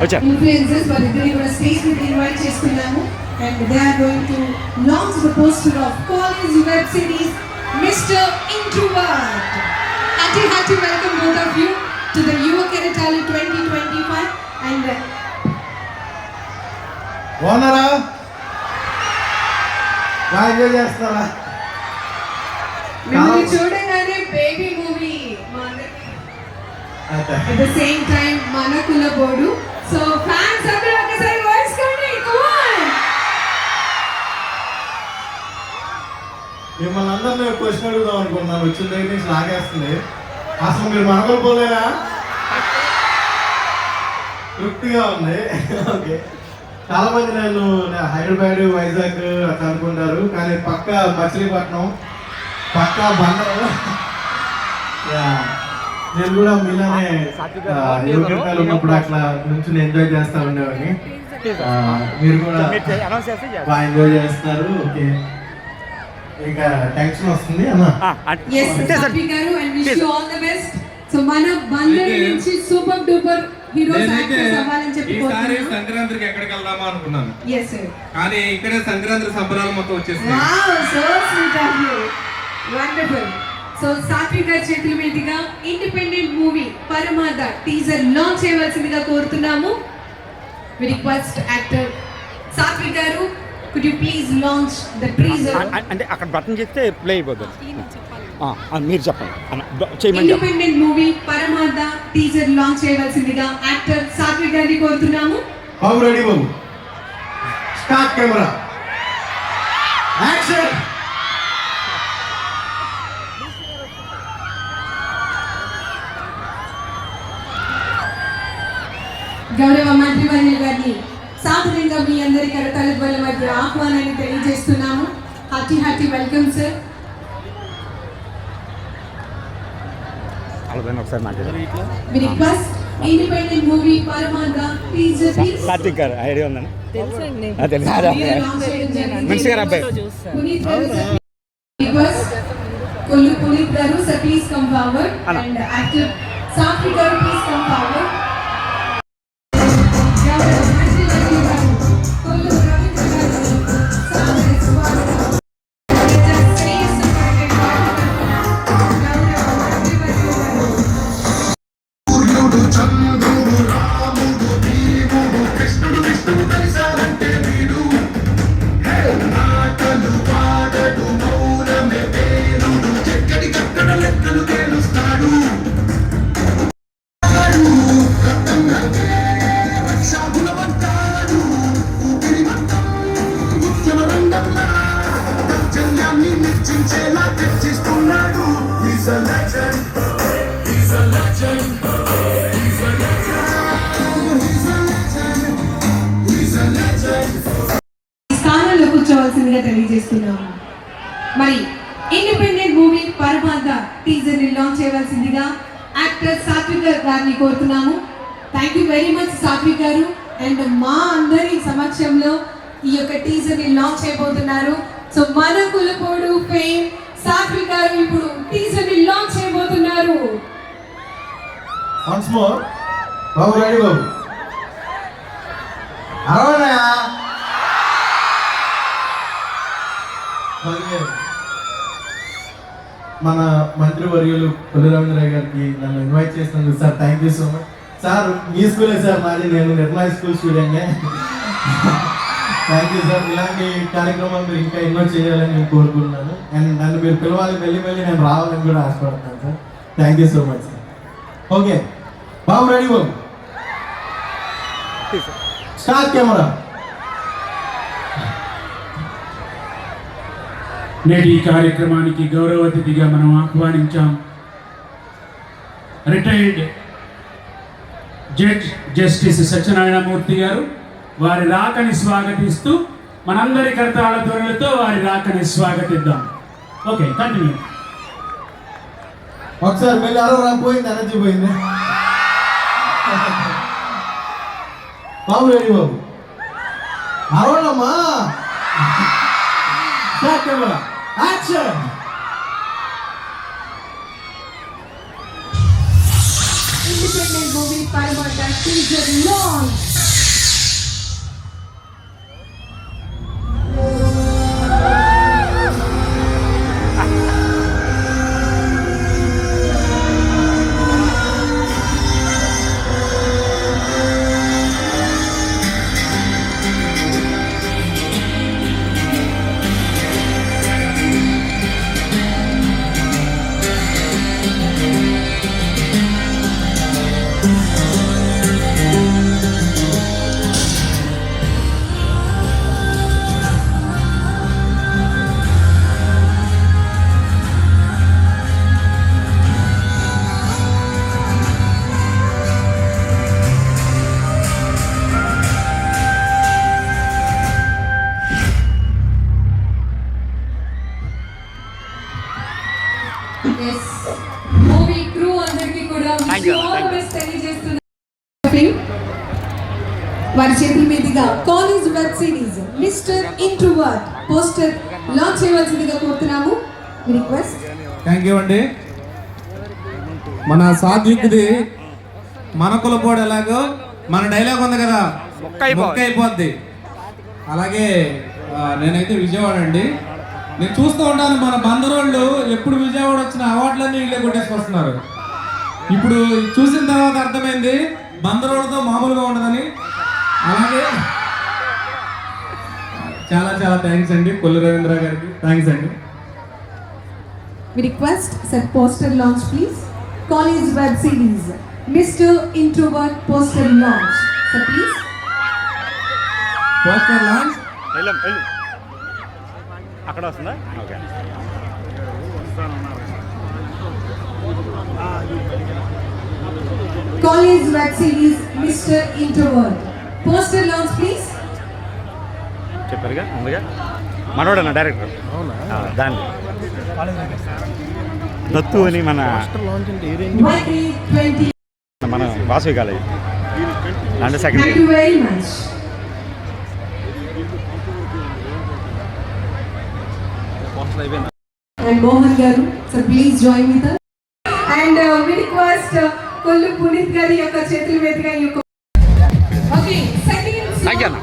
వచ్చా? ఇన్ఫ్లుయెన్సర్స్ వాళ్ళిద్దరిని కూడా స్టేజ్ మీద ఇన్వైట్ చేస్తున్నాము and they are going to launch the poster of college web series mister introvert hearty hearty welcome both of you to the Yuva Keratalu twenty twenty five and ఓనరా బాగా చేస్తారా మిమ్మల్ని చూడగానే baby movie మా అయితే at the same time మన కులబోడు so fans అందరూ ఒకసారి voice కండి మిమ్మల్ని అందరినీ క్వశ్చన్ అడుగుదాం అనుకుంటున్నాను. వచ్చిన దగ్గర నుంచి లాగేస్తుంది. అసలు మీరు మనకలు పోలేరా తృప్తిగా ఉంది. ఓకే. చాలా మంది నన్ను హైదరాబాద్ వైజాగ్ అట్లా అనుకుంటారు. కానీ పక్క మచిలీపట్నం పక్క బందరు నేను కూడా మీలానే యువకృతాలు ఉన్నప్పుడు అట్లా నుంచి ఎంజాయ్ చేస్తా ఉండేవాడిని. మీరు కూడా. బాగా ఎంజాయ్ చేస్తారు. ఓకే. ఇంకా టెన్షన్ వస్తుంది అన్న? సో మన బందర్ నుంచి సూపర్ డూపర్ హీరోస్ ఈసారి సంక్రాంతికి ఎక్కడికి వెళ్దామా అనుకున్నాను. కానీ ఇక్కడే సంక్రాంతి సంబరాలు మొత్తం వచ్చేసినాయి wow so sweet of you wonderful so Sathvik గారి చేతుల మీదుగా independent movie Paramada teaser launch చేయవలసిందిగా కోరుతున్నాము. రిక్వెస్ట్ యాక్టర్ సాత్విక్ గారు could you please launch the teaser అంటే అక్కడ బటన్ చేస్తే ప్లే అయిపోతుంది ఆ, ఆ, మీరు చెప్పండి. Independent movie Paramada teaser launch చేయవలసిందిగా యాక్టర్ సాత్విక్ గారిని కోరుతున్నాము. బాబు రెడీ బాబు స్టార్ట్ కెమెరా యాక్షన్ గౌరవ మంత్రివర్యుల గారిని సాధారణంగా మీ అందరి కరతాల ధ్వల మధ్య ఆహ్వానాన్ని తెలియజేస్తున్నాము. Hearty hearty welcome sir request independent movie Paramada teaser please Karthik garu idea తెలుసు. అబ్బాయి. Puneeth sir please come forward అన్న. And actor Satvik garu please come forward స్థానంలో కూర్చోవలసిందిగా తెలియజేస్తున్నాము మరి ఇండిపెండెంట్ మూవీ పరమాద టీజర్ని లాంచ్ చేయవలసిందిగా యాక్టర్ సాత్విక్ గారిని కోరుతున్నాము. Thank you very much Sathvik గారు. అండ్ మా అందరి సమక్షంలో ఈ యొక్క టీజర్ని లాంచ్ చేయబోతున్నారు. సో మన కులపోడు ఫేమ్ సాత్విక్ గారు ఇప్పుడు టీజర్ని లాంచ్ చేయబోతున్నారు. వన్స్ మోర్ బాబు రెడీ బాబు. అరవనా మన మంత్రి వర్యులు కొల్లిరామేంద్ర గారికి నన్ను ఇన్వైట్ చేసినందుకు sir thank you so much sir మీ స్కూలే సార్? మాది నేను Nirmala school student thank you sir. ఇలాంటి కార్యక్రమాలు మీరు ఇంకా ఎన్నో చేయాలని నేను కోరుకుంటున్నాను. అండ్ నన్ను మీరు పిలవాలి వెళ్ళి వెళ్ళి నేను రావాలని కూడా ఆశపడుతున్నాను sir. Thank you so much sir okay Babu ready బాబు. స్టార్ట్ కెమెరా నేటి ఈ కార్యక్రమానికి గౌరవ అతిథిగా మనం ఆహ్వానించాం retired judge justice Satyanarayanamurthy garu. వారి రాకని స్వాగతిస్తూ మనందరి కర్తాల ధ్వనులతో వారి రాకని స్వాగతిద్దాం. Okay continue. ఒకసారి మళ్ళీ అరవరా పోయింది ఎనర్జీ పోయింది. బాబు రెడీ బాబు. అరవడమ్మా స్టార్ట్ కెమెరా యాక్షన్ ఇండిపెండెంట్ వారి చేతుల మీదుగా college web series mister introvert poster launch చేయవలసిందిగా కోరుతున్నాము. రిక్వెస్ట్? థ్యాంక్ యూ అండి. మన సాత్విక్ది మన కులపోడు ఎలాగో మన డైలాగ్ ఉంది కదా బుక్ అయిపోద్ది అలాగే నేనైతే విజయవాడ అండి. నేను చూస్తూ ఉంటాను మన బందరోళ్ళు ఎప్పుడు విజయవాడ వచ్చిన అవార్డులన్నీ వీళ్ళే కొట్టేసుకొస్తున్నారు ఇప్పుడు చూసిన తర్వాత అర్థమైంది బందరోళ్ళతో మామూలుగా ఉండదని అలాగే చాలా చాలా థ్యాంక్స్ అండి కొల్లు రవీంద్ర గారికి థ్యాంక్స్ అండి We request set poster launch please. College web series Mr. Introvert poster launch. Please. Poster launch వెళ్ళాం వెళ్ళు అక్కడ వస్తుందా? Okay. College vaccine mister introvert poster launch please చెప్పారుగా ముందుగా? మనోడన్న డైరెక్టర్ అవునా? దాన్ని. దత్తు అని మన మన Vasavi college. And second thank very much so please join with us. And uh, we request uh, Kollu Punit Gari యొక్క చేతుల మీదుగా ఈ యొక్క ఓకే సెకండ్